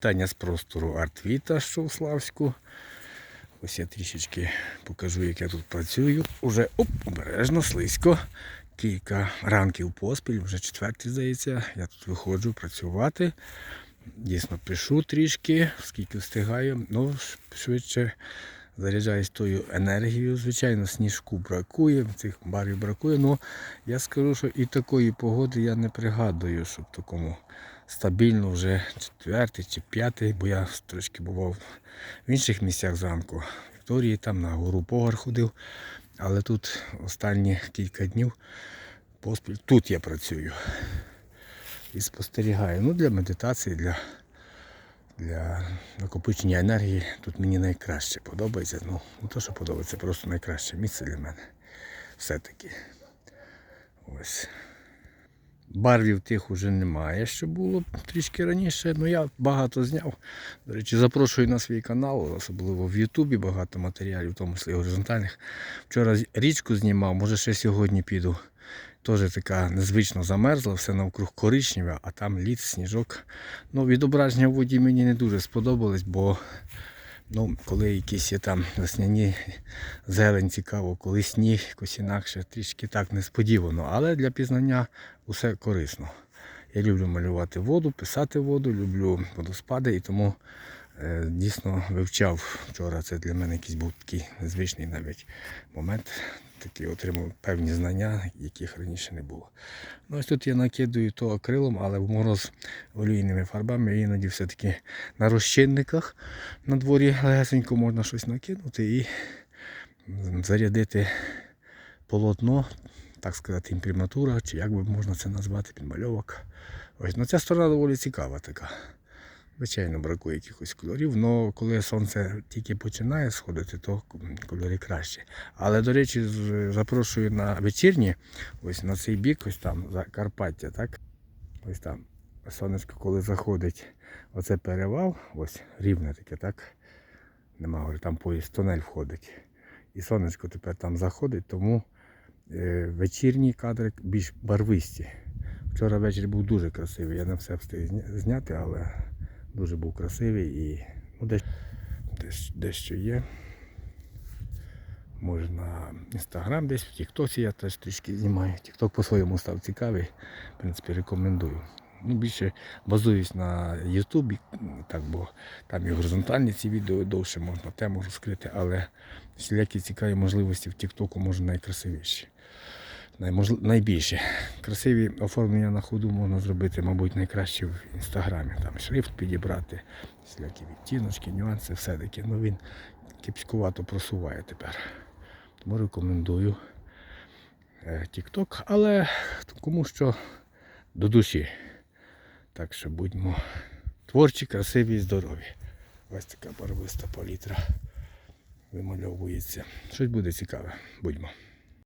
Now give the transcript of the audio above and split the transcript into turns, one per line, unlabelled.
Таня з простору Артвіта, що в Славську. Ось я трішечки покажу, як я тут працюю. Уже оп, обережно, слизько. Кілька ранків поспіль, вже четвертий, здається. Я тут виходжу працювати. Дійсно, пишу трішки, скільки встигаю. Ну, швидше заряджаюсь тою енергією. Звичайно, сніжку бракує, цих барів бракує. Ну, я скажу, що і такої погоди я не пригадую, що в такому стабільно вже четвертий чи п'ятий, бо я трошки бував в інших місцях зранку. В Вікторії там на гору Погар ходив. Але тут останні кілька днів поспіль тут я працюю і спостерігаю. Ну, для медитації, для, для накопичення енергії тут мені найкраще подобається. Ну, не то, що подобається, просто найкраще місце для мене. Все-таки. Ось. Барвів тих уже немає, що було трішки раніше. Ну я багато зняв. До речі, запрошую на свій канал, особливо в Ютубі багато матеріалів, в тому числі горизонтальних. Вчора річку знімав, може ще сьогодні піду. Теж така незвично замерзла, все навкруг коричневе, а там лід, сніжок. Ну, відображення в воді мені не дуже сподобались, бо ну, коли якісь є там весняні зелень цікаво, коли сніг, якось інакше, трішки так несподівано. Але для пізнання усе корисно. Я люблю малювати воду, писати воду, люблю водоспади і тому дійсно вивчав вчора. Це для мене якийсь був такий незвичний навіть момент. Такий отримав певні знання, яких раніше не було. Ну ось тут я накидаю то акрилом, але в мороз олійними фарбами іноді все-таки на розчинниках на дворі легесенько можна щось накинути і зарядити полотно, так сказати, імприматура, чи як би можна це назвати, підмальовок. Ось, ну ця сторона доволі цікава така. Звичайно, бракує якихось кольорів, але коли сонце тільки починає сходити, то кольори краще. Але, до речі, запрошую на вечірні, ось на цей бік, ось там, за Карпаття, так? Ось там. Сонечко, коли заходить, оце перевал, ось рівне таке, так? Нема, говорю, там поїзд, тунель входить. І сонечко тепер там заходить, тому е, вечірні кадри більш барвисті. Вчора ввечері був дуже красивий. Я не все встиг зняти, але дуже був красивий і ну, десь, дещо є. Може на інстаграм десь, в Тіктоці я теж трішки знімаю. Тікток по-своєму став цікавий. В принципі, рекомендую. Ну, більше базуюсь на Ютубі, так, бо там і горизонтальні ці відео довше можна тему розкрити, але всілякі цікаві можливості в Тіктоку може найкрасивіші. Найбільше. Красиві оформлення на ходу можна зробити, мабуть, найкраще в інстаграмі. Там шрифт підібрати, всілякі відтіночки, нюанси, все-таки. Ну він кипськувато просуває тепер. Тому рекомендую е, TikTok, але кому що до душі. Так що будьмо творчі, красиві і здорові. Ось така барвиста палітра вимальовується. Щось буде цікаве. Будьмо.